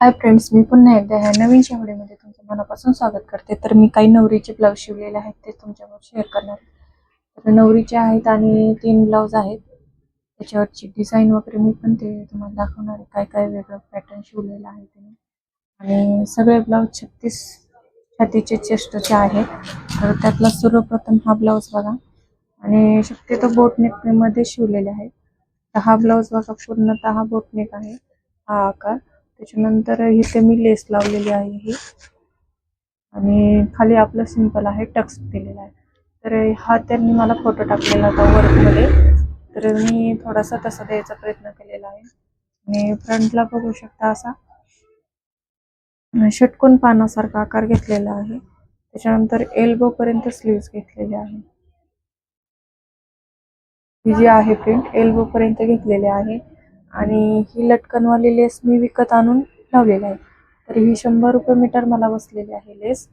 Hi friends मी पुन्हा एकदा ह्या नवीन शेवडीमध्ये तुमचं मनापासून स्वागत करते. तर मी काही नवरीचे ब्लाऊज शिवलेले आहेत ते तुमच्यावर शेअर करणार. तर नवरीचे आहेत आणि तीन ब्लाऊज आहेत. त्याच्यावरची डिझाईन वगैरे मी पण ते तुम्हाला दाखवणार आहे काय काय वेगळं पॅटर्न शिवलेलं आहे ते आणि सगळे ब्लाऊज छत्तीस छातीचे चेस्टचे आहेत. तर त्यातला सर्वप्रथम हा ब्लाऊज बघा. आणि शक्यतो बोटनेकमध्ये शिवलेले आहेत. तर हा ब्लाऊज बघा पूर्णतः बोटनेक आहे. हा आकार. त्याच्यानंतर इथे मी लेस लावलेली आहे ही. आणि खाली आपलं सिंपल आहे टक्स दिलेला आहे. तर हा त्यांनी मला फोटो टाकलेला होता वर्कमध्ये तर मी थोडासा तसा द्यायचा प्रयत्न केलेला आहे. आणि फ्रंटला बघू शकता असा. षटकोन पानासारखा आकार घेतलेला आहे. त्याच्यानंतर एल्बो पर्यंत स्लीव्स घेतलेले आहे. ही जी आहे प्रिंट एल्बो पर्यंत घेतलेली आहे. आणि ही लटकनवाली लेस मी विकत आणून लावलेली आहे. तर ही शंभर रुपये मीटर मला बसलेली आहे लेस.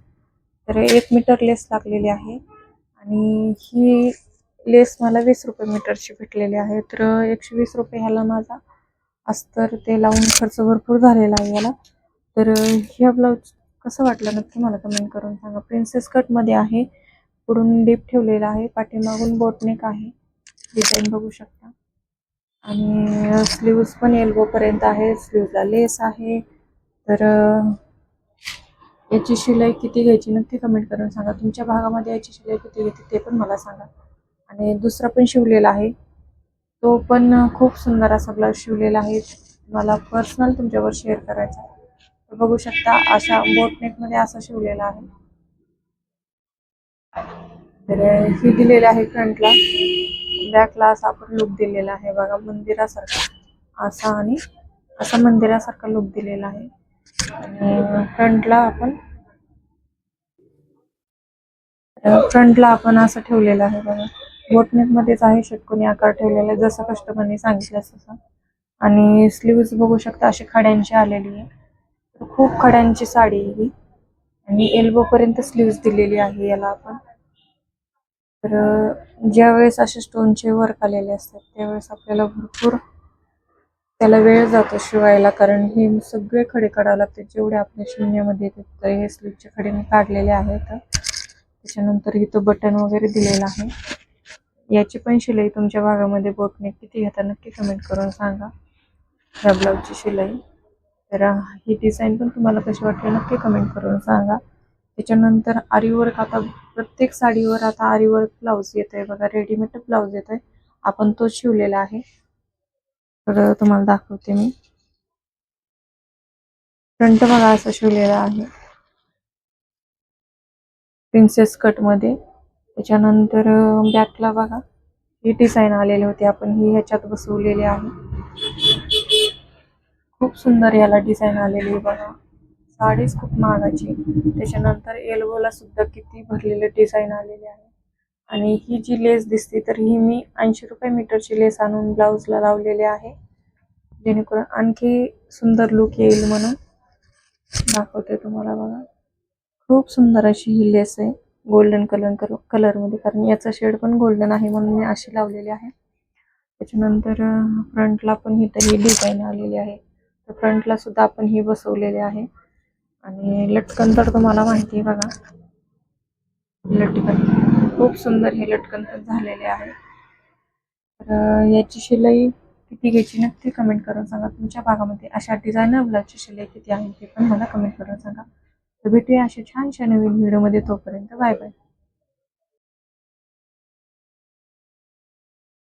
तर एक मीटर लेस लागलेली आहे. आणि ही लेस मला वीस रुपये मीटरची भेटलेली आहे. तर एकशे वीस रुपये ह्याला माझा अस्तर ते लावून खर्च भरपूर झालेला आहे याला. तर ह्या ब्लाऊज कसं वाटलं नक्की मला कमेंट करून सांगा. प्रिन्सेस कटमध्ये आहे. पुढून डीप ठेवलेला आहे. पाठीमागून बोटनेक आहे. डिझाईन बघू शकता. आणि स्लीव्ज पण एल्बो पर्यंत आहे स्लीवला लेस आहे. तर याची शिलाई किती घ्यायची नक्की कमेंट करून सांगा. तुमच्या भागामध्ये याची शिलाई किती घेते ते पण मला सांगा. आणि दुसरा पण शिवलेला आहे. तो पण खूप सुंदर असा ब्लाऊज शिवलेला आहे. मला पर्सनल तुमच्यावर शेअर करायचा आहे. तर बघू शकता अशा बोटनेकमध्ये असा शिवलेला आहे. तर ही दिलेलं आहे फ्रंटला बॅकला असा आपण लुक दिलेला आहे बघा मंदिरासारखा. असा आणि असा मंदिरासारखा लुक दिलेला आहे. आणि फ्रंटला आपण फ्रंटला आपण असं ठेवलेलं आहे बघा. बोटनेकमध्येच आहे षटकोनी आकार ठेवलेला आहे जसं कस्टमरने सांगितलं तसं. आणि स्लीव्स बघू शकता अशी खड्यांची आलेली आहे. खूप खड्यांची साडी ही. आणि एल्बो पर्यंत स्लीव्स दिलेली आहे याला आपण. तर ज्यावेळेस असे स्टोनचे वर्क आलेले असतात त्यावेळेस आपल्याला भरपूर त्याला वेळ जातो शिवायला. कारण हे सगळे खडे काढावे लागतात. जेवढे आपल्या शून्यामध्ये येतात तर हे स्लीपचे खडे मी काढलेले आहेत. त्याच्यानंतर इथं बटन वगैरे दिलेलं आहे. याची पण शिलाई तुमच्या भागामध्ये बोटने किती घेता नक्की कमेंट करून सांगा. या ब्लाऊजची शिलाई. तर ही डिझाईन पण तुम्हाला कशी वाटली नक्की कमेंट करून सांगा. त्याच्यानंतर आरीवर्क आता प्रत्येक साडीवर आता आरीवर्क ब्लाऊज येत आहे बघा रेडीमेड ब्लाऊज येत आहे आपण तो शिवलेला आहे. तर तुम्हाला दाखवते मी. फ्रंट बघा असा शिवलेला आहे. प्रिन्सेस कटमध्ये. त्याच्यानंतर बॅकला बघा. ही डिझाईन आलेली होती. आपण ही ह्याच्यात बसवलेली आहे. खूप सुंदर याला डिझाईन आलेली आहे बघा. साडीच खूप महागाची त्याच्यानंतर एल्बोला सुद्धा किती भरलेले डिझाईन आलेले आहे. आणि ही जी लेस दिसते तर ही मी ऐंशी रुपये मीटरची लेस आणून ब्लाऊजला लावलेली आहे. जेणेकरून आणखी सुंदर लुक येईल म्हणून दाखवते तुम्हाला बघा. खूप सुंदर अशी ही लेस आहे गोल्डन कलर कलरमध्ये कारण याचा शेड पण गोल्डन आहे म्हणून मी अशी लावलेली आहे. त्याच्यानंतर फ्रंटला पण ही तरी डिझाईन आलेली आहे. तर फ्रंटला सुद्धा आपण ही बसवलेली आहे. आणि लटकन तर तुम्हाला माहिती आहे बघा. लटकन. खूप सुंदर हे लटकन तर झालेले आहे. तर याची शिलाई किती घ्यायची नक्की कमेंट करून सांगा. तुमच्या भागामध्ये अशा डिझायनर ब्लाउजची शिलाई किती आहे ते पण मला कमेंट करून सांगा. तर भेटूया अशा छानशा नवीन व्हिडिओमध्ये तोपर्यंत. Bye bye.